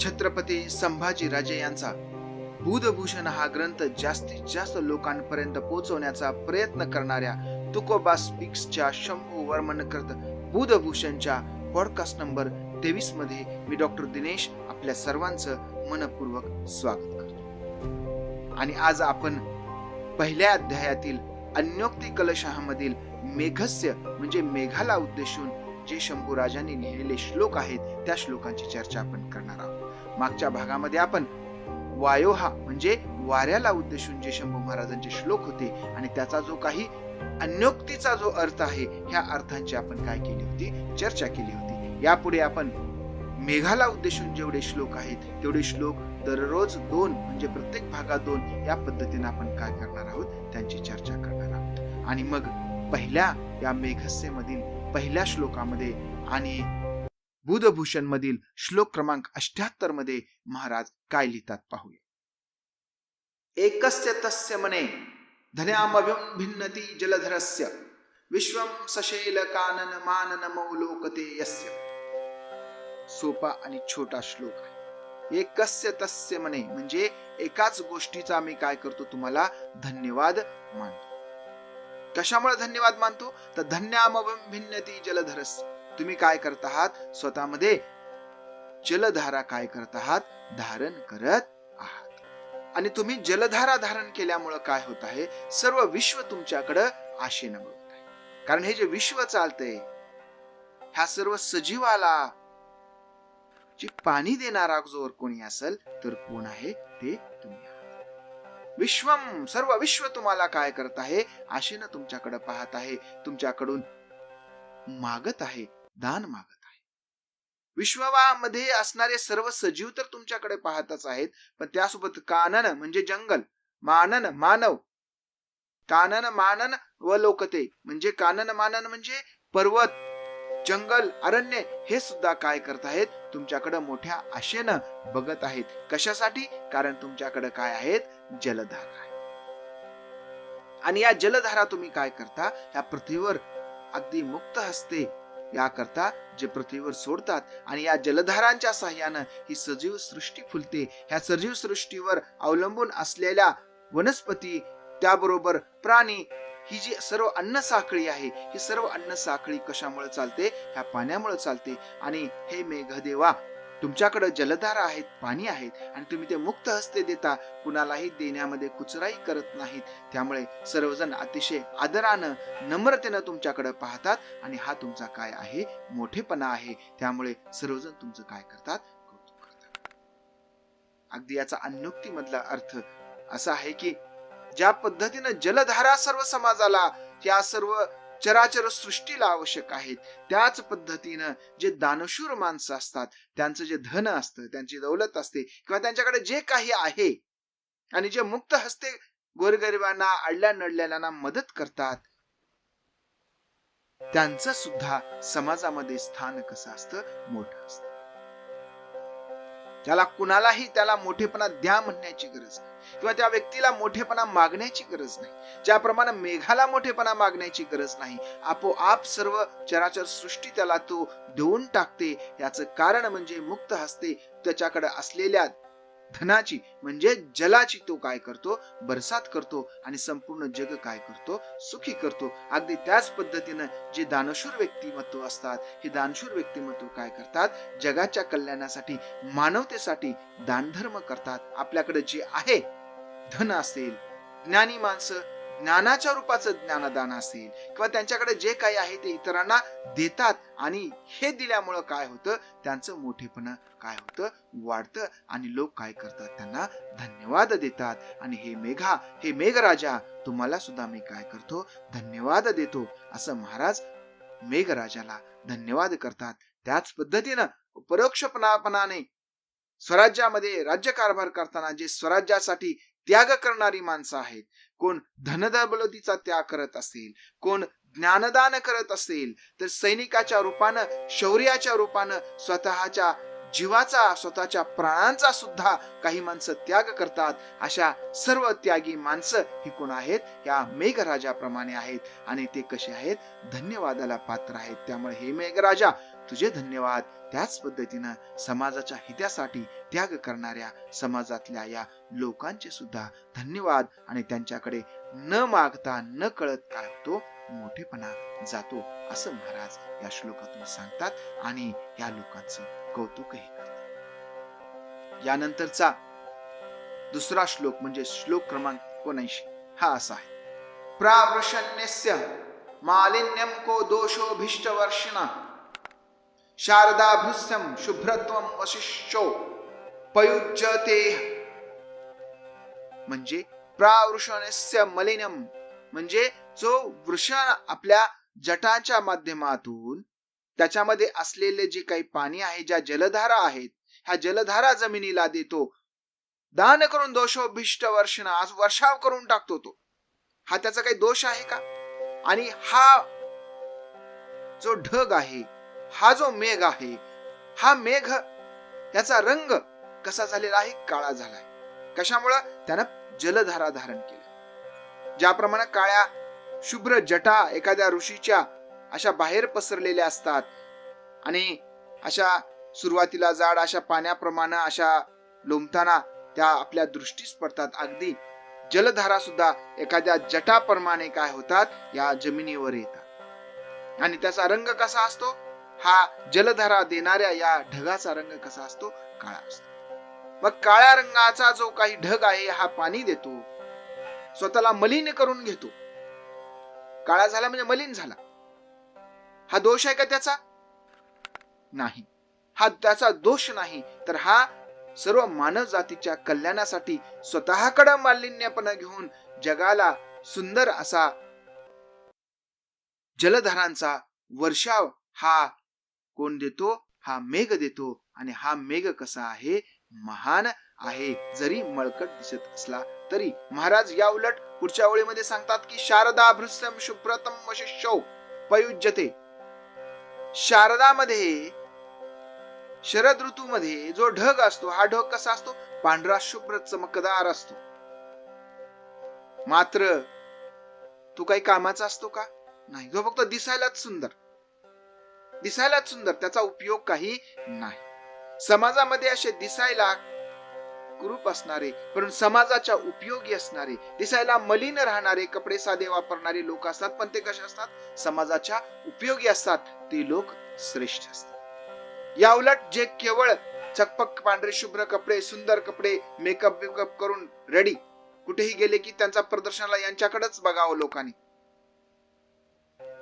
छत्रपती संभाजी राजे यांचा बुधभूषण हा ग्रंथ जास्तीत जास्त लोकांपर्यंत पोहोचवण्याचा प्रयत्न करणाऱ्या तुकोबा स्पीक्सच्या शंभू वर्मनकृत बुधभूषणच्या पॉडकास्ट नंबर तेवीसमध्ये मी डॉक्टर दिनेश आपल्या सर्वांचं मनपूर्वक स्वागत करतो. आणि आज आपण पहिल्या अध्यायातील अन्योक्ती कलशहामधील मेघस्य म्हणजे मेघाला उद्देशून जे शंभू राजांनी लिहिलेले श्लोक आहेत त्या श्लोकांची चर्चा आपण करणार आहोत. मागच्या भागामध्ये आपण वायोहा म्हणजे वाऱ्याला उद्देशून जे शंभू महाराजांचे श्लोक होते आणि त्याचा जो काही अन्योक्तीचा जो अर्थ आहे ह्या अर्थांची आपण काय केली होती? चर्चा केली होती. यापुढे आपण मेघाला उद्देशून जेवढे श्लोक आहेत तेवढे श्लोक दररोज दोन म्हणजे प्रत्येक भागात दोन या पद्धतीने आपण काय करणार आहोत? त्यांची चर्चा करणार आहोत. आणि मग पहिल्या या मेघस्यमधील पहिल्या श्लोकामध्ये आणि बुधभूषण मधील श्लोक क्रमांक अष्ट्याहत्तरमध्ये महाराज काय लिहितात पाहूया. एकस्य तस्य मने धन्यामभिन्नती जलधरस्य विश्वम सशेल कानन मानन मौलोकते यस्य सोपा आणि छोटा श्लोक आहे. एकस्य तस्य मने म्हणजे एकाच गोष्टीचा मी काय करतो तुम्हाला धन्यवाद मानतो. कशामुळे धन्यवाद मानतो? तर धन्यामभिन्नती जलधरस्य. तुम्ही काय करत आहात? स्वतःमध्ये जलधारा काय करत आहात? धारण करत आहात. आणि तुम्ही जलधारा धारण केल्यामुळं काय होत आहे? सर्व विश्व तुमच्याकडं आशेनं बघत आहे. कारण हे जे विश्व चालतंय ह्या सर्व सजीवाला जे पाणी देणारा जोर कोणी असेल तर कोण आहे? ते तुम्ही विश्वम सर्व विश्व तुम्हाला काय करत आहे? आशेनं तुमच्याकडे पाहत आहे तुमच्याकडून मागत आहे दान मागत आहे. विश्वामध्ये असणारे सर्व सजीव तर तुमच्याकडे पाहतच आहेत पण त्यासोबत कानन म्हणजे जंगल मानन मानव कानन मानन व लोकते म्हणजे कानन मानन म्हणजे पर्वत जंगल अरण्य हे सुद्धा काय करत आहेत? तुमच्याकडे मोठ्या आशेनं बघत आहेत. कशासाठी? कारण तुमच्याकडे काय आहेत? जलधारा आणि या जलधारा तुम्ही काय करता? या पृथ्वीवर अगदी मुक्त हस्ते याकरता जे पृथ्वीवर सोडतात आणि या जलधारांच्या साह्यानं ही सजीव सृष्टी फुलते. ह्या सजीव सृष्टीवर अवलंबून असलेल्या वनस्पती त्याबरोबर प्राणी ही जी सर्व अन्न साखळी आहे ही सर्व अन्न साखळी कशामुळे चालते? ह्या पाण्यामुळे चालते. आणि हे मेघदेवा तुमच्याकडे जलधारा आहेत पाणी आहेत आणि तुम्ही ते मुक्त हस्ते देता कुणालाही देण्यामध्ये कुचराई करत नाहीत. त्यामुळे सर्वजण अतिशय आदरानं नम्रतेनं तुमच्याकडे पाहतात आणि हा तुमचा काय आहे? मोठेपणा आहे. त्यामुळे सर्वजण तुमचं काय करतात? कौतुक करतात. अगदी याचा अन्नोक्तीमधला अर्थ असा आहे की ज्या पद्धतीनं जलधारा सर्व समाजाला या सर्व चराचर सृष्टीला आवश्यक आहेत. त्याच पद्धतीनं जे दानशूर माणसं असतात त्यांचं जे धन असतं त्यांची दौलत असते किंवा त्यांच्याकडे जे काही आहे आणि जे मुक्त हस्ते गोरगरिबांना अडल्या नडलेल्यांना मदत करतात त्यांचं सुद्धा समाजामध्ये स्थान कसं असतं? मोठं असतं. त्याला कुणालाही त्याला मोठेपणा द्या म्हणण्याची गरज नाही. किंवा त्या व्यक्तीला मोठेपणा मागण्याची गरज नाही. ज्याप्रमाणे मेघाला मोठेपणा मागण्याची गरज नाही आपोआप सर्व चराचर सृष्टी त्याला तो देऊन टाकते. याचं कारण म्हणजे मुक्त हस्ते त्याच्याकडे असलेल्या धनाची म्हणजे जलाची तो काय करतो? बरसात करतो आणि संपूर्ण जग काय करतो? सुखी करतो. अगदी त्याच पद्धतीनं जे दानशूर व्यक्तिमत्व असतात हे दानशूर व्यक्तिमत्व काय करतात? जगाच्या कल्याणासाठी मानवतेसाठी दानधर्म करतात. आपल्याकडे जे आहे धन असेल ज्ञानी माणसं ज्ञानाच्या रूपाचं ज्ञानदान असेल किंवा त्यांच्याकडे जे काही आहे ते इतरांना देतात आणि हे दिल्यामुळं काय होतं? त्यांचं मोठेपणा काय होतं? वाढतं आणि लोक काय करतात? त्यांना धन्यवाद देतात. आणि हे मेघा हे मेघराजा तुम्हाला सुद्धा मी काय करतो? धन्यवाद देतो. असं महाराज मेघराजाला धन्यवाद करतात. त्याच पद्धतीनं परोक्षपणापणाने स्वराज्यामध्ये राज्यकारभार करताना जे स्वराज्यासाठी त्याग करणारी माणसं आहेत. कोण धनदबलतीचा त्याग करत असेल कोण ज्ञानदान करत असेल तर सैनिकाच्या रूपानं शौर्याच्या रूपानं स्वतःच्या जीवाचा स्वतःच्या प्राणांचा सुद्धा काही माणसं त्याग करतात. अशा सर्व त्यागी माणसं ही कोण आहेत? या मेघराजाप्रमाणे आहेत. आणि ते कसे आहेत? धन्यवादाला पात्र आहेत. त्यामुळे हे मेघराजा तुझे धन्यवाद. त्याच पद्धतीनं समाजाच्या हितासाठी त्याग करणाऱ्या समाजातल्या या लोकांचे सुद्धा धन्यवाद आणि त्यांच्याकडे न मागता न कळत काय मोठेपणा जातो असं महाराज या श्लोकातून सांगतात आणि या लोकांचं कौतुकही करतात. यानंतरचा दुसरा श्लोक म्हणजे श्लोक क्रमांक एकोणऐंशी. हा असा आहे. प्रावृषण्यस्य मालिन्यम को दोषोभिष्ट वर्षिणा शारदाभृस्यम शुभ्रत्वम वशिष्ठो। पयुज्यते। म्हणजे प्रावृषणस्य मलिनम। म्हणजे जो वृषण आपल्या जटाच्या माध्यमातून त्याच्यामध्ये असलेले जे काही पाणी आहे ज्या जलधारा आहेत ह्या जलधारा जमिनीला देतो. दान करून दोषोभिष्ट वर्षणा आज वर्षाव करून टाकतो तो. हा त्याचा काही दोष आहे का? आणि हा जो ढग आहे हा जो मेघ आहे हा मेघ त्याचा रंग कसा झालेला आहे? काळा झालाय. कशामुळं? त्यानं जलधारा धारण केलं. ज्याप्रमाणे काळ्या शुभ्र जटा एखाद्या ऋषीच्या अशा बाहेर पसरलेल्या असतात आणि अशा सुरुवातीला जाड अशा पाण्याप्रमाणे अशा लोंबताना त्या आपल्या दृष्टीस पडतात अगदी जलधारा सुद्धा एखाद्या जटाप्रमाणे काय होतात? या जमिनीवर येतात. आणि त्याचा रंग कसा असतो? हा जलधारा देणाऱ्या या ढगाचा रंग कसा असतो? काळा असतो. मग काळ्या रंगाचा जो काही ढग आहे हा पाणी देतो. स्वतःला मलिन करून घेतो. काळा झाला म्हणजे मलिन झाला. हा दोष आहे का त्याचा? नाही. हा त्याचा दोष नाही तर हा सर्व मानव जातीच्या कल्याणासाठी स्वतःकडे मालिन्यपणा घेऊन जगाला सुंदर असा जलधारांचा वर्षाव हा कोण देतो? हा मेघ देतो. आणि हा मेघ कसा आहे? महान आहे. जरी मळकट दिसत असला तरी महाराज या उलट पुढच्या ओळीमध्ये सांगतात की शारदा भृस्यम शुभ्रतम वशिष्यौ पयुज्यते. शारदामध्ये शरद ऋतूमध्ये जो ढग असतो हा ढग कसा असतो? पांढरा शुभ्र चमकदार असतो. मात्र तो काही कामाचा असतो का? नाही. तो फक्त दिसायलाच सुंदर. दिसायलाच सुंदर. त्याचा उपयोग काही नाही. समाजामध्ये असे दिसायला कुरूप असणारे पण समाजाच्या उपयोगी असणारे दिसायला मलिन राहणारे कपडे साधे वापरणारे लोक असतात. पण ते कसे असतात? समाजाच्या उपयोगी असतात. ते लोक श्रेष्ठ असतात. या उलट जे केवळ चकपक पांढरे शुभ्र कपडे सुंदर कपडे मेकअप बिकअप करून रेडी कुठेही गेले की त्यांचा प्रदर्शनाला यांच्याकडेच बघावं लोकांनी.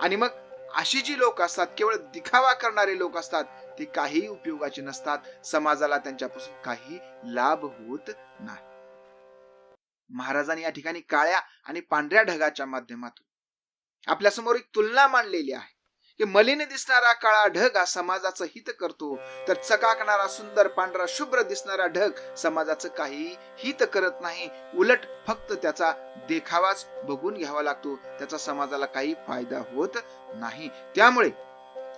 आणि मग अशी जी लोक असतात केवळ दिखावा करणारे लोक असतात ते काही उपयोगाचे नसतात. समाजाला त्यांच्यापासून काही लाभ होत नाही. महाराजांनी या ठिकाणी काळ्या आणि पांढऱ्या ढगाच्या माध्यमातून आपल्यासमोर एक तुलना मांडलेली आहे. की मलिन दिसणारा काळा ढग हा समाजाचं हित करतो. तर चकाकणारा सुंदर पांढरा शुभ्र दिसणारा ढग समाजाचं काही हित करत नाही. उलट फक्त त्याचा देखावाच बघून घ्यावा लागतो. त्याचा समाजाला काही फायदा होत नाही. त्यामुळे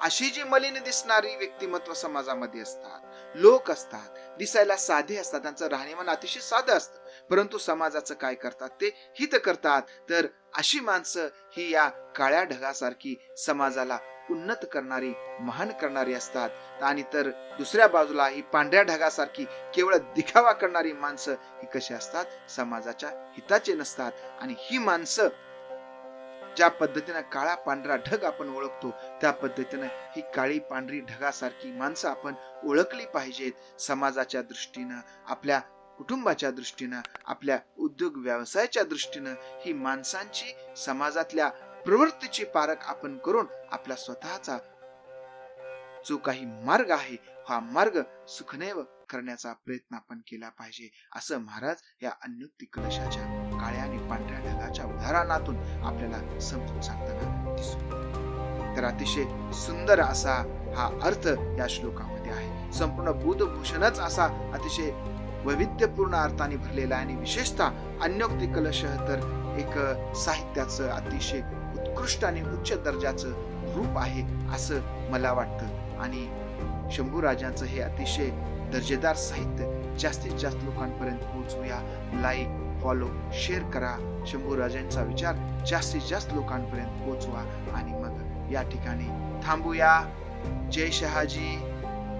अशी जी मलिन दिसणारी व्यक्तिमत्व समाजामध्ये असतात लोक असतात दिसायला साधे असतात त्यांचं राहणीमान अतिशय साधं असतं. परंतु समाजाचं काय करतात ते हित करतात. तर अशी माणसं ही या काळ्या ढगासारखी समाजाला उन्नत करणारी महान करणारी असतात. आणि तर दुसऱ्या बाजूला ही पांढऱ्या ढगासारखी केवळ दिखावा करणारी माणसं ही कशी असतात? समाजाच्या हिताचे नसतात. आणि ही माणसं ज्या पद्धतीनं काळा पांढरा ढग आपण ओळखतो त्या पद्धतीनं ही काळी पांढरी ढगासारखी माणसं आपण ओळखली पाहिजेत. समाजाच्या दृष्टीनं आपल्या कुटुंबाच्या दृष्टीनं आपल्या उद्योग व्यवसायाच्या दृष्टीनं ही माणसांची समाजातल्या प्रवृत्तीची पारख आपण करून आपला स्वतःचा जो काही मार्ग आहे हा मार्ग सुखनेव करण्याचा प्रयत्न आपण केला पाहिजे असं महाराज या अन्युक्ती कलशाच्या काळ्या आणि पांढऱ्या ढगाच्या उदाहरणातून आपल्याला समजून सांगताना दिसतो तर अतिशय सुंदर असा हा अर्थ या श्लोकामध्ये आहे. संपूर्ण बुधभूषणच असा अतिशय वैविध्यपूर्ण अर्थाने भरलेला आहे. आणि विशेषतः अन्योक्ती कलश तर एक साहित्याचं अतिशय उत्कृष्ट आणि उच्च दर्जाचं रूप आहे असं मला वाटतं. आणि शंभू राजांचं हे अतिशय दर्जेदार साहित्य जास्तीत जास्त लोकांपर्यंत पोहोचूया. लाईक फॉलो शेअर करा. शंभू राजांचा विचार जास्तीत जास्त लोकांपर्यंत पोहोचवा. आणि मग या ठिकाणी थांबूया. जय शहाजी.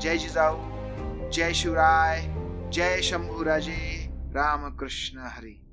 जय जिजाऊ. जय शिवराय. जय शंभूराजे रामकृष्ण हरी.